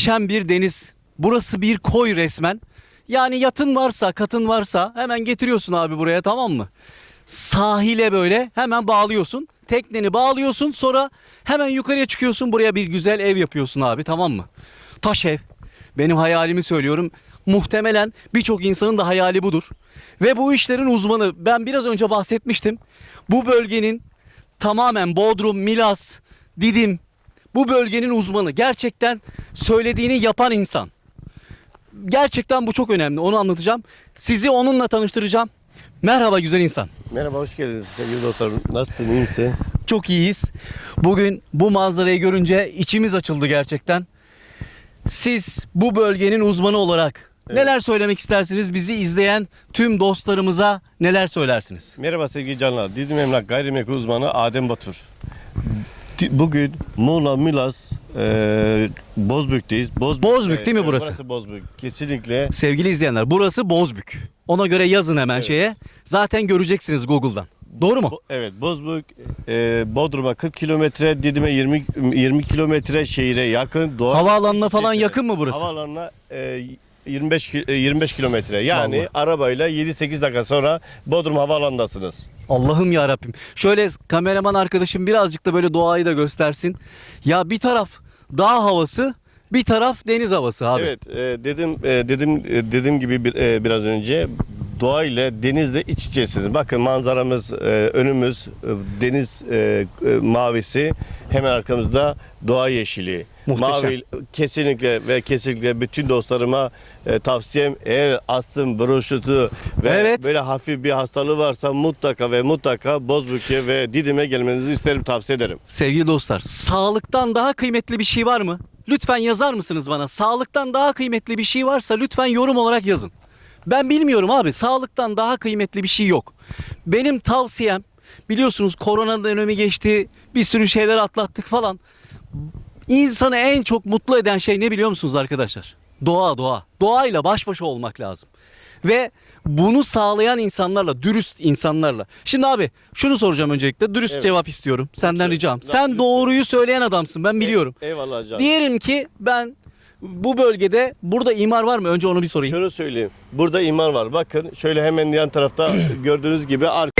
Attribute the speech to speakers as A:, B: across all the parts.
A: Muhteşem bir deniz. Burası bir koy resmen. Yani yatın varsa, katın varsa hemen getiriyorsun abi buraya tamam mı? Sahile böyle hemen bağlıyorsun. Tekneni bağlıyorsun sonra hemen yukarıya çıkıyorsun. Buraya bir güzel ev yapıyorsun abi tamam mı? Taş ev. Benim hayalimi söylüyorum. Muhtemelen birçok insanın da hayali budur. Ve bu işlerin uzmanı ben biraz önce bahsetmiştim. Bu bölgenin tamamen Bodrum, Milas, Didim bu bölgenin uzmanı. Gerçekten söylediğini yapan insan. Gerçekten bu çok önemli. Onu anlatacağım. Sizi onunla tanıştıracağım. Merhaba güzel insan.
B: Merhaba, hoş geldiniz sevgili dostlarım. Nasılsın, iyi misin?
A: Çok iyiyiz. Bugün bu manzarayı görünce içimiz açıldı gerçekten. Siz bu bölgenin uzmanı olarak
B: Evet.
A: neler söylemek istersiniz? Bizi izleyen tüm dostlarımıza neler söylersiniz?
B: Merhaba sevgili canlar. Didim Emlak Gayrimenkul Uzmanı Adem Batur. Bugün Muğla, Milas, e, Bozbük'teyiz. Bozbük,
A: Bozbük değil mi
B: evet,
A: burası?
B: Burası Bozbük. Kesinlikle.
A: Sevgili izleyenler burası Bozbük. Ona göre yazın hemen
B: Evet.
A: şeye. Zaten göreceksiniz Google'dan. Doğru mu?
B: Bo- evet, Bozbük, e, Bodrum'a 40 kilometre, Didim'e 20 20 kilometre şehire yakın. Doğal
A: Havaalanına falan yakın mı burası?
B: Havaalanına e, 25 ki- e, 25 kilometre. Yani
A: Vallahi.
B: arabayla 7-8 dakika sonra Bodrum Havaalanı'ndasınız.
A: Allah'ım ya Rabbim. Şöyle kameraman arkadaşım birazcık da böyle doğayı da göstersin. Ya bir taraf dağ havası, bir taraf deniz havası abi.
B: Evet, e, dedim e, dedim e, dediğim gibi bir, e, biraz önce doğa ile denizle iç içesiniz. Bakın manzaramız e, önümüz e, deniz e, e, mavisi, hemen arkamızda doğa yeşili.
A: Muhteşem.
B: Mavi kesinlikle ve kesinlikle bütün dostlarıma e, tavsiyem eğer astım, bronşitu ve
A: Evet.
B: böyle hafif bir hastalığı varsa mutlaka ve mutlaka Bozbük'e ve Didim'e gelmenizi isterim, tavsiye ederim.
A: Sevgili dostlar, sağlıktan daha kıymetli bir şey var mı? Lütfen yazar mısınız bana? Sağlıktan daha kıymetli bir şey varsa lütfen yorum olarak yazın. Ben bilmiyorum abi. Sağlıktan daha kıymetli bir şey yok. Benim tavsiyem biliyorsunuz korona dönemi geçti. Bir sürü şeyler atlattık falan. İnsanı en çok mutlu eden şey ne biliyor musunuz arkadaşlar? Doğa doğa. Doğayla baş başa olmak lazım. Ve bunu sağlayan insanlarla, dürüst insanlarla. Şimdi abi şunu soracağım öncelikle. Dürüst
B: Evet.
A: cevap istiyorum. Senden
B: Lütfen.
A: ricam. Sen doğruyu söyleyen adamsın. Ben biliyorum.
B: Eyvallah canım.
A: Diyelim ki ben bu bölgede burada imar var mı? Önce onu bir sorayım.
B: Şöyle söyleyeyim. Burada imar var. Bakın şöyle hemen yan tarafta gördüğünüz gibi ar-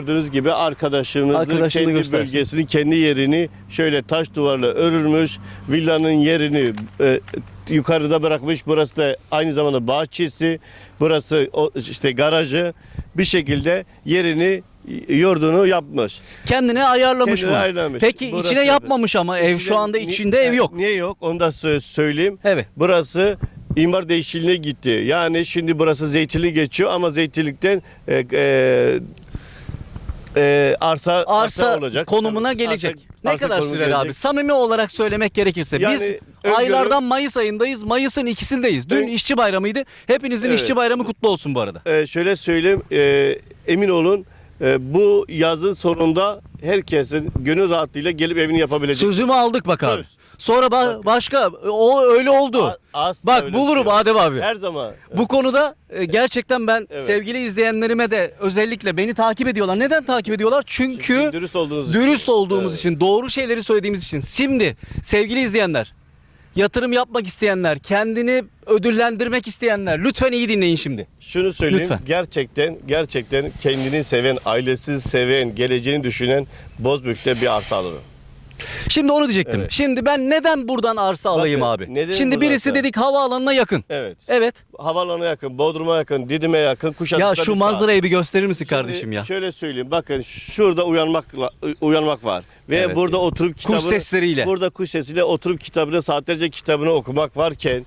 B: gördüğünüz gibi arkadaşımızın kendi
A: göstersin.
B: bölgesini, kendi yerini şöyle taş duvarla örülmüş. Villanın yerini e, yukarıda bırakmış. Burası da aynı zamanda bahçesi. Burası o, işte garajı. Bir şekilde yerini yurdunu yapmış.
A: Kendine ayarlamış
B: Kendine
A: mı?
B: ayarlamış.
A: Peki
B: Burası
A: içine yapmamış ama ev
B: İçinde-
A: şu anda içinde ev yok.
B: Niye yok? Onu da sö- söyleyeyim.
A: Evet.
B: Burası imar değişikliğine gitti. Yani şimdi burası zeytinlik geçiyor ama zeytinlikten e, e, e, arsa,
A: Arsa
B: olacak.
A: konumuna
B: Tabii,
A: gelecek.
B: arsa-
A: ne
B: arsa
A: kadar
B: konumu
A: sürer
B: gelecek.
A: abi? Samimi olarak söylemek gerekirse
B: Yani
A: biz
B: öngörü-
A: aylardan Mayıs ayındayız. Mayıs'ın ikisindeyiz. Dün
B: Ön-
A: işçi bayramıydı. Hepinizin
B: Evet.
A: işçi bayramı kutlu olsun bu arada.
B: E, şöyle söyleyeyim, e, emin olun e, bu yazın sonunda herkesin gönül rahatlığıyla gelip evini yapabilecek.
A: Sözümü aldık bak abi.
B: Söz.
A: Sonra ba- başka o öyle oldu.
B: A- asla
A: Bak
B: öyle
A: bulurum
B: yok.
A: Adem abi.
B: Her zaman.
A: Bu konuda e, gerçekten ben
B: Evet.
A: sevgili izleyenlerime de özellikle beni takip ediyorlar. Neden takip ediyorlar? Çünkü,
B: Çünkü dürüst olduğunuz için.
A: dürüst olduğumuz
B: Evet.
A: için, doğru şeyleri söylediğimiz için. Şimdi sevgili izleyenler, yatırım yapmak isteyenler, kendini ödüllendirmek isteyenler lütfen iyi dinleyin şimdi.
B: Şunu söyleyeyim.
A: Lütfen.
B: Gerçekten gerçekten kendini seven, ailesi seven, geleceğini düşünen Bozbük'te bir arsa alır.
A: Şimdi onu diyecektim.
B: Evet.
A: Şimdi ben neden buradan arsa alayım
B: Bakın,
A: abi?
B: neden
A: Şimdi
B: buradan
A: birisi
B: arsa?
A: dedik havaalanına yakın.
B: Evet.
A: Evet.
B: Havaalanına yakın, Bodrum'a yakın, Didim'e yakın, Kuşadası'da
A: Ya
B: bir
A: şu
B: saat.
A: manzarayı bir gösterir misin
B: Şimdi
A: kardeşim ya?
B: Şöyle söyleyeyim. Bakın şurada uyanmakla uyanmak var. Ve
A: Evet
B: burada
A: ya.
B: oturup kitabını
A: sesleriyle.
B: Burada kuş sesiyle oturup kitabını saatlerce kitabını okumak varken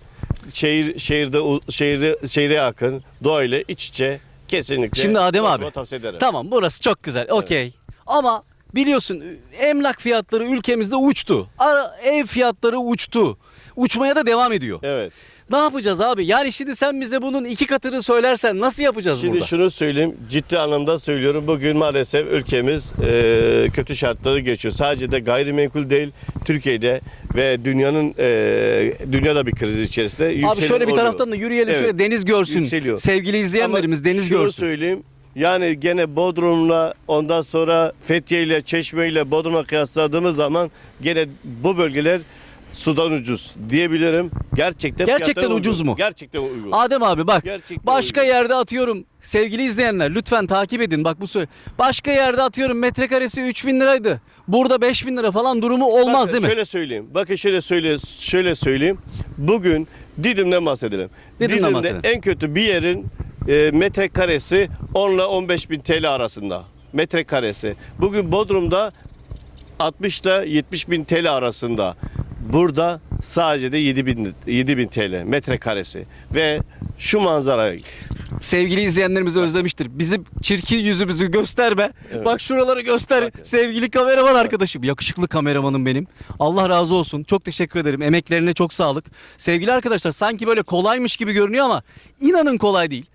B: şehir şehirde u- şehri şehre yakın doğayla iç içe kesinlikle
A: Şimdi Adem abi.
B: tavsiye ederim.
A: Tamam burası çok güzel. Okey. Ama biliyorsun emlak fiyatları ülkemizde uçtu. Ara, ev fiyatları uçtu. Uçmaya da devam ediyor.
B: Evet.
A: Ne yapacağız abi? Yani şimdi sen bize bunun iki katını söylersen nasıl yapacağız
B: Şimdi
A: burada?
B: şunu söyleyeyim, ciddi anlamda söylüyorum. Bugün maalesef ülkemiz e, kötü şartları geçiyor. Sadece de gayrimenkul değil, Türkiye'de ve dünyanın e, dünyada bir kriz içerisinde
A: Abi şöyle bir
B: oluyor.
A: taraftan da yürüyelim
B: Evet.
A: şöyle deniz görsün.
B: Yükseliyor.
A: Sevgili izleyenlerimiz
B: Ama
A: deniz
B: şunu
A: görsün.
B: söyleyeyim. Yani gene Bodrum'la ondan sonra Fethiye ile Çeşme ile Bodrum'a kıyasladığımız zaman gene bu bölgeler sudan ucuz diyebilirim. Gerçekten
A: Gerçekten
B: fiyatları
A: ucuz
B: uygun.
A: mu?
B: Gerçekten uygun.
A: Adem abi bak
B: Gerçekten
A: başka
B: uygun.
A: yerde atıyorum sevgili izleyenler lütfen takip edin bak bu söyle. Başka yerde atıyorum metrekaresi 3000 liraydı. Burada 5000 lira falan durumu olmaz
B: Bakın
A: değil mi?
B: Şöyle söyleyeyim. Bakın şöyle söyle şöyle söyleyeyim. Bugün Didim'den bahsedelim.
A: Didim'den
B: Didim'de
A: bahsedelim.
B: en kötü bir yerin e, metrekaresi 10 ile 15 bin TL arasında. Metrekaresi. Bugün Bodrum'da 60 ile 70 bin TL arasında. Burada sadece de 7 bin, 7 bin TL metrekaresi. Ve şu manzarayı
A: Sevgili izleyenlerimiz özlemiştir. Bizim çirkin yüzümüzü gösterme.
B: Evet.
A: Bak şuraları göster.
B: Bakın.
A: Sevgili kameraman arkadaşım. Yakışıklı kameramanım benim. Allah razı olsun. Çok teşekkür ederim. Emeklerine çok sağlık. Sevgili arkadaşlar sanki böyle kolaymış gibi görünüyor ama inanın kolay değil.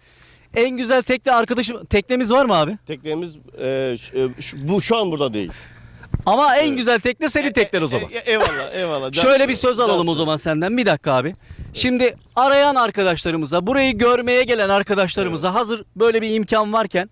A: En güzel tekne arkadaşım teknemiz var mı abi?
B: teknemiz e, ş- e, şu- bu şu an burada değil.
A: Ama en güzel tekne senin teknen o zaman.
B: E, e, eyvallah eyvallah.
A: Şöyle bir söz alalım o zaman senden. Bir dakika abi. Şimdi arayan arkadaşlarımıza, burayı görmeye gelen arkadaşlarımıza hazır böyle bir imkan varken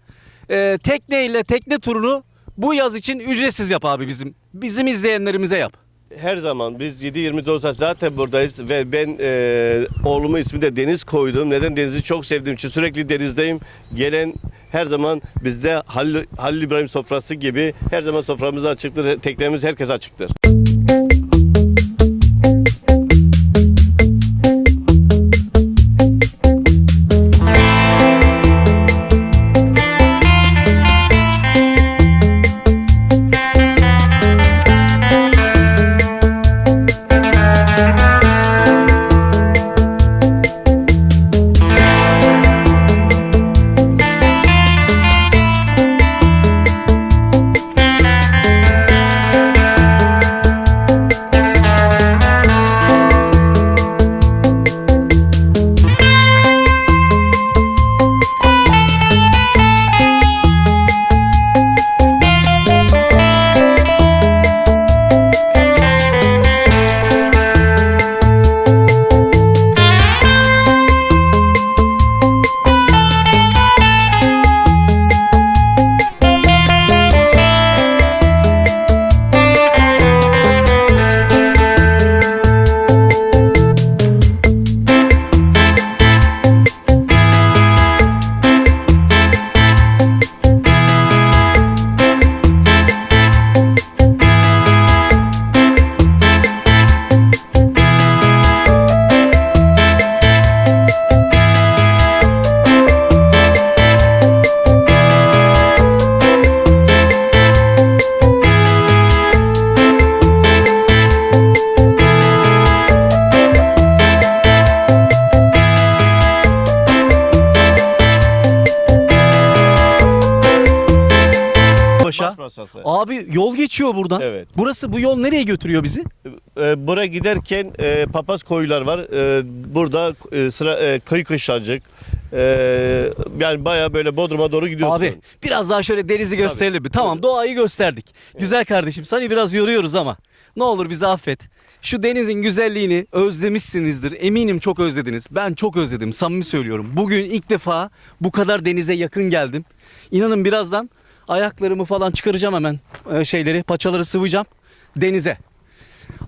A: e, tekneyle tekne turunu bu yaz için ücretsiz yap abi bizim. Bizim izleyenlerimize yap.
B: Her zaman biz 7-24 saat zaten buradayız ve ben e, oğlumun ismi de Deniz koydum. Neden Deniz'i çok sevdiğim için sürekli denizdeyim. Gelen her zaman bizde Halil, Halil İbrahim sofrası gibi her zaman soframız açıktır. Teknemiz herkese açıktır.
A: Yol geçiyor buradan.
B: Evet.
A: Burası bu yol nereye götürüyor bizi?
B: E, buraya giderken e, papaz koyular var. E, burada e, sıra e, kıyı kışlacık. E, yani baya böyle Bodrum'a doğru gidiyorsun.
A: Abi biraz daha şöyle denizi gösterelim mi? Tamam doğayı gösterdik. Güzel kardeşim seni biraz yoruyoruz ama ne olur bizi affet. Şu denizin güzelliğini özlemişsinizdir. Eminim çok özlediniz. Ben çok özledim. Samimi söylüyorum. Bugün ilk defa bu kadar denize yakın geldim. İnanın birazdan ayaklarımı falan çıkaracağım hemen e, şeyleri, paçaları sıvayacağım denize.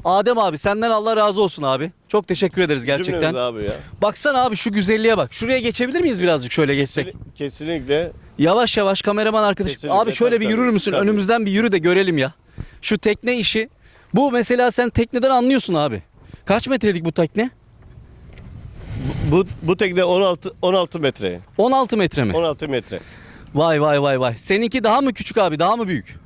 A: Adem abi senden Allah razı olsun abi. Çok teşekkür ederiz gerçekten.
B: Cümlemiz abi ya.
A: Baksana abi şu güzelliğe bak. Şuraya geçebilir miyiz birazcık şöyle geçsek?
B: Kesinlikle.
A: Yavaş yavaş kameraman arkadaş.
B: Kesinlikle,
A: Abi şöyle
B: tabii,
A: bir yürür
B: tabii,
A: müsün?
B: tabii.
A: Önümüzden bir yürü de görelim ya. Şu tekne işi. Bu mesela sen tekneden anlıyorsun abi. Kaç metrelik bu tekne?
B: Bu bu tekne 16 16 metre.
A: 16 metre mi?
B: 16 metre.
A: Vay vay vay vay. Seninki daha mı küçük abi? Daha mı büyük?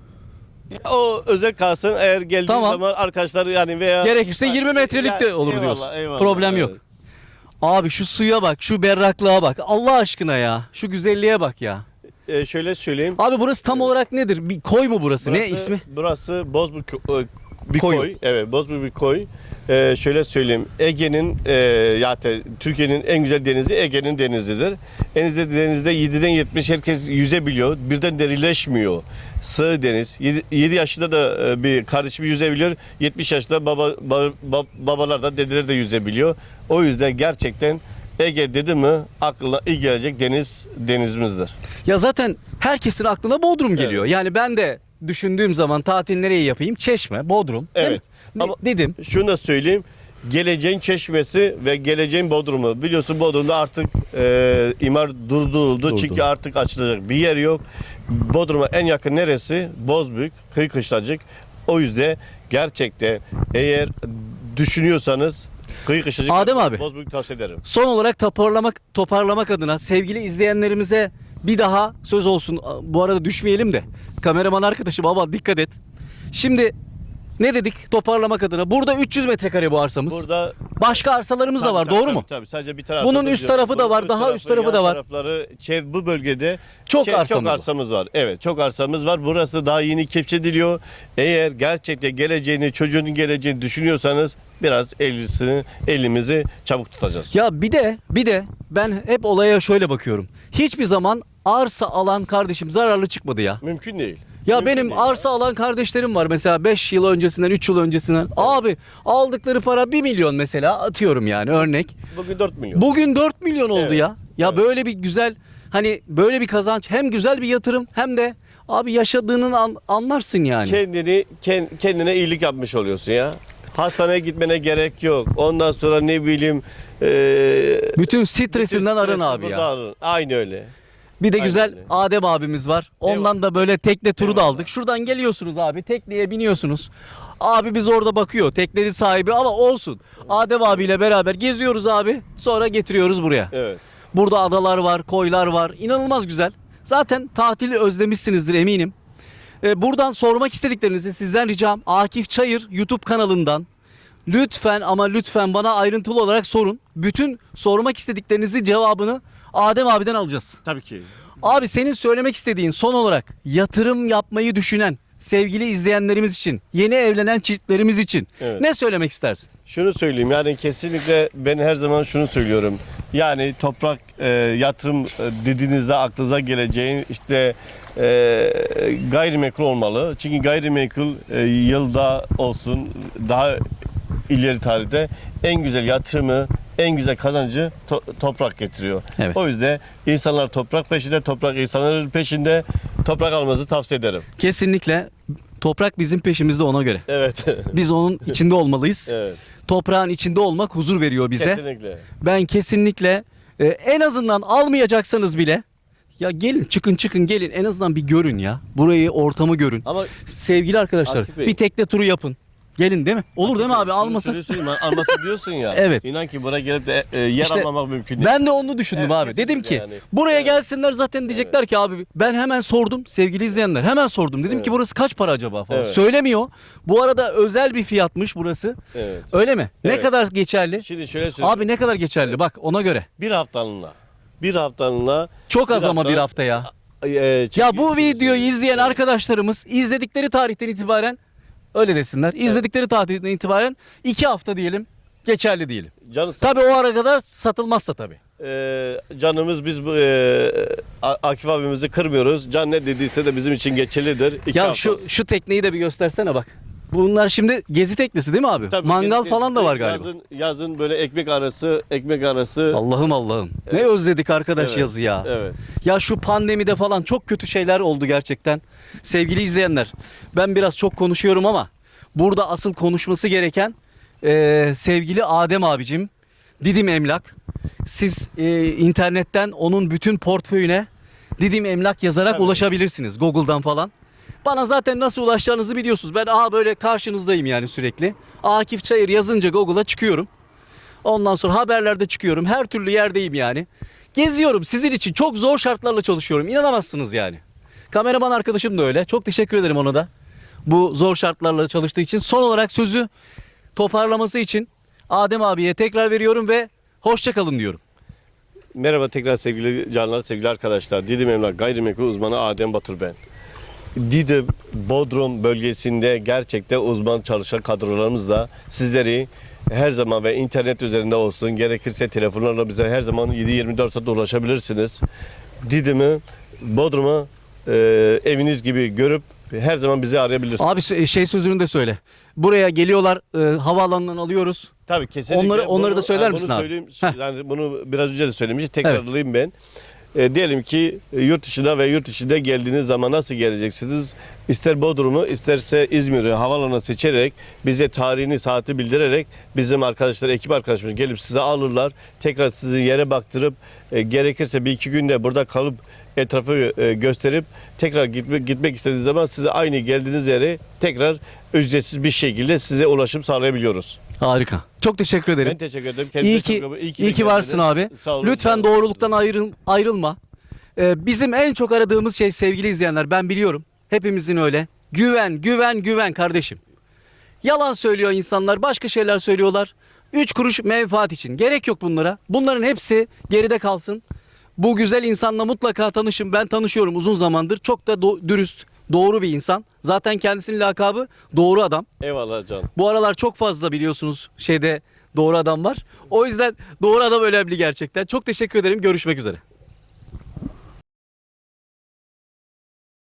B: O özel kalsın eğer geldiği
A: Tamam.
B: zaman arkadaşlar yani veya
A: Gerekirse 20 metrelik de olur
B: eyvallah,
A: diyorsun.
B: eyvallah,
A: Problem yok.
B: evet.
A: Abi şu suya bak, şu berraklığa bak. Allah aşkına ya. Şu güzelliğe bak ya.
B: Ee, şöyle söyleyeyim.
A: Abi burası tam olarak nedir? Bir koy mu burası? ne ismi?
B: Burası Bozburg e, bir
A: Koyu.
B: koy. Evet, Bozburg bir koy. Ee, şöyle söyleyeyim. Ege'nin e, ya te- Türkiye'nin en güzel denizi Ege'nin denizidir. Denizde denizde 7'den 70 herkes yüzebiliyor. Birden derileşmiyor. Sığ deniz. 7, yaşında da e, bir kardeşim yüzebiliyor. 70 yaşında baba, ba- ba- babalar da dedeler de yüzebiliyor. O yüzden gerçekten Ege dedi mi aklına ilk gelecek deniz denizimizdir.
A: Ya zaten herkesin aklına Bodrum geliyor. Yani ben de düşündüğüm zaman tatil nereye yapayım? Çeşme, Bodrum.
B: Evet. Ama-
A: dedim.
B: Şunu da söyleyeyim. Geleceğin çeşmesi ve geleceğin Bodrum'u. Biliyorsun Bodrum'da artık e, imar durduruldu.
A: Durdu.
B: Çünkü artık açılacak bir yer yok. Bodrum'a en yakın neresi? Bozbük, Kıyı Kışlacık. O yüzden gerçekten eğer düşünüyorsanız Kıyı Kışlacık
A: Adem abi.
B: Bozbük tavsiye ederim.
A: Son olarak toparlamak toparlamak adına sevgili izleyenlerimize bir daha söz olsun. Bu arada düşmeyelim de. Kameraman arkadaşım baba dikkat et. Şimdi ne dedik toparlamak adına? Burada 300 metrekare bu arsamız.
B: Burada
A: Başka arsalarımız da var
B: tabii,
A: doğru
B: tabii,
A: mu?
B: Tabii sadece bir tarafı.
A: Bunun üst tarafı da var, daha üst tarafı da var.
B: Tarafları, çev, bu bölgede
A: Çok
B: Çok,
A: arsamız
B: çok
A: var.
B: arsamız var. Evet çok arsamız var. Burası da daha yeni keşfediliyor. Eğer gerçekten geleceğini, çocuğunun geleceğini düşünüyorsanız biraz elisini, elimizi çabuk tutacağız.
A: Ya bir de bir de ben hep olaya şöyle bakıyorum. Hiçbir zaman arsa alan kardeşim zararlı çıkmadı ya.
B: Mümkün değil.
A: Ya
B: Mümkün
A: benim
B: değil
A: arsa alan kardeşlerim var mesela 5 yıl öncesinden 3 yıl öncesinden. Abi aldıkları para 1 milyon mesela atıyorum yani örnek.
B: Bugün 4 milyon.
A: Bugün 4 milyon oldu
B: Evet,
A: ya. Ya
B: evet.
A: böyle bir güzel hani böyle bir kazanç hem güzel bir yatırım hem de abi yaşadığının an- anlarsın yani.
B: Kendini ken- kendine iyilik yapmış oluyorsun ya. Hastaneye gitmene gerek yok. Ondan sonra ne bileyim eee
A: Bütün stresinden arın
B: stresi
A: abi ya.
B: arın. Aynı öyle.
A: Bir de
B: Aynen
A: güzel
B: öyle.
A: Adem abimiz var. Ondan da böyle tekne turu da
B: Eyvallah.
A: aldık. Şuradan geliyorsunuz abi. Tekneye biniyorsunuz. Abi biz orada bakıyor. Teknenin sahibi ama olsun. Adem abiyle beraber geziyoruz abi. Sonra getiriyoruz buraya.
B: Evet.
A: Burada adalar var, koylar var. İnanılmaz güzel. Zaten tatili özlemişsinizdir eminim. Ee, buradan sormak istediklerinizi sizden ricam Akif Çayır YouTube kanalından lütfen ama lütfen bana ayrıntılı olarak sorun. Bütün sormak istediklerinizi cevabını Adem abiden alacağız.
B: Tabii ki.
A: Abi senin söylemek istediğin son olarak yatırım yapmayı düşünen sevgili izleyenlerimiz için, yeni evlenen çiftlerimiz için
B: Evet.
A: ne söylemek istersin?
B: Şunu söyleyeyim yani kesinlikle ben her zaman şunu söylüyorum. Yani toprak e, yatırım e, dediğinizde aklınıza geleceğin işte e, gayrimenkul olmalı. Çünkü gayrimenkul e, yılda olsun daha ileri tarihte en güzel yatırımı, en güzel kazancı to- toprak getiriyor.
A: Evet.
B: O yüzden insanlar toprak peşinde, toprak insanların peşinde toprak almanızı tavsiye ederim.
A: Kesinlikle toprak bizim peşimizde ona göre.
B: Evet.
A: Biz onun içinde olmalıyız.
B: evet.
A: Toprağın içinde olmak huzur veriyor bize.
B: Kesinlikle.
A: Ben kesinlikle e, en azından almayacaksanız bile ya gelin çıkın çıkın gelin en azından bir görün ya. Burayı ortamı görün.
B: Ama
A: Sevgili arkadaşlar
B: Akif Bey.
A: bir tekne turu yapın. Gelin değil mi? Olur değil mi abi
B: ya, almasın diyorsun ya.
A: Evet.
B: İnan ki buraya gelip de e, yer
A: İşte
B: almamak mümkün değil.
A: Ben de onu düşündüm
B: Evet,
A: abi. Dedim ki
B: yani.
A: buraya
B: Evet.
A: gelsinler zaten diyecekler ki abi ben hemen sordum sevgili izleyenler. Hemen sordum. Dedim ki burası kaç para acaba falan.
B: Evet.
A: Söylemiyor. Bu arada özel bir fiyatmış burası.
B: Evet.
A: Öyle mi? Ne
B: Evet.
A: kadar geçerli?
B: Şimdi şöyle söyleyeyim.
A: Abi ne kadar geçerli? Bak ona göre.
B: bir haftalığına. Bir haftalığına
A: Çok az ama bir hafta ya.
B: e,
A: Ya
B: çekim-
A: bu videoyu izleyen arkadaşlarımız izledikleri tarihten itibaren öyle desinler. İzledikleri tarihten itibaren iki hafta diyelim geçerli diyelim.
B: Canı sağ-
A: Tabii o ara kadar satılmazsa tabii.
B: Ee, canımız biz bu e, A- Akif abimizi kırmıyoruz. Can ne dediyse de bizim için geçerlidir. İki
A: ya
B: hafta.
A: şu şu tekneyi de bir göstersene bak. Bunlar şimdi gezi teknesi değil mi abi?
B: Tabii
A: Mangal
B: gezi-
A: falan da var galiba.
B: Yazın, yazın böyle ekmek arası, ekmek arası.
A: Allah'ım Allah'ım. Ne özledik arkadaş
B: Evet,
A: yazı ya.
B: Evet.
A: Ya şu pandemide falan çok kötü şeyler oldu gerçekten. Sevgili izleyenler, ben biraz çok konuşuyorum ama burada asıl konuşması gereken eee, sevgili Adem abicim, Didim Emlak. Siz eee, internetten onun bütün portföyüne Didim Emlak yazarak
B: Tabii.
A: ulaşabilirsiniz Google'dan falan. Bana zaten nasıl ulaşacağınızı biliyorsunuz. Ben aha böyle karşınızdayım yani sürekli. Akif Çayır yazınca Google'a çıkıyorum. Ondan sonra haberlerde çıkıyorum. Her türlü yerdeyim yani. Geziyorum sizin için. Çok zor şartlarla çalışıyorum. İnanamazsınız yani. Kameraman arkadaşım da öyle. Çok teşekkür ederim ona da. Bu zor şartlarla çalıştığı için. Son olarak sözü toparlaması için Adem abiye tekrar veriyorum ve hoşça kalın diyorum.
B: Merhaba tekrar sevgili canlar, sevgili arkadaşlar. Didim Emlak Gayrimenkul uzmanı Adem Batur ben. Didim Bodrum bölgesinde gerçekten uzman çalışan kadrolarımızla sizleri her zaman ve internet üzerinde olsun gerekirse telefonlarla bize her zaman 7-24 saat ulaşabilirsiniz. Didim'i, Bodrum'u e, eviniz gibi görüp her zaman bizi arayabilirsiniz.
A: Abi şey sözünü de söyle. Buraya geliyorlar e, havaalanından alıyoruz.
B: Tabii kesinlikle.
A: Onları- onları da söyler
B: bunu
A: misin abi?
B: söyleyeyim,
A: Heh.
B: yani bunu biraz önce de söylemiştim. Tekrarlayayım ben. E, diyelim ki e, yurt dışına ve yurt dışında geldiğiniz zaman nasıl geleceksiniz? İster Bodrum'u isterse İzmir'i havaalanına seçerek bize tarihini saati bildirerek bizim arkadaşlar ekip arkadaşımız gelip size alırlar. Tekrar sizi yere baktırıp e, gerekirse bir iki günde burada kalıp etrafı e, gösterip tekrar gitmek, gitmek istediğiniz zaman size aynı geldiğiniz yere tekrar ücretsiz bir şekilde size ulaşım sağlayabiliyoruz.
A: Harika. Çok teşekkür ederim.
B: Ben teşekkür ederim. Kendinize
A: İyi ki,
B: çok-
A: iyi ki,
B: geldiniz.
A: varsın abi.
B: Sağ olun, sağ
A: Lütfen
B: olun.
A: doğruluktan ayrıl, ayrılma. Ee, bizim en çok aradığımız şey sevgili izleyenler ben biliyorum. Hepimizin öyle. Güven, güven, güven kardeşim. Yalan söylüyor insanlar, başka şeyler söylüyorlar. Üç kuruş menfaat için. Gerek yok bunlara. Bunların hepsi geride kalsın. Bu güzel insanla mutlaka tanışın. Ben tanışıyorum uzun zamandır. Çok da dürüst, doğru bir insan. Zaten kendisinin lakabı doğru adam.
B: Eyvallah canım.
A: Bu aralar çok fazla biliyorsunuz şeyde doğru adam var. O yüzden doğru adam önemli gerçekten. Çok teşekkür ederim. Görüşmek üzere.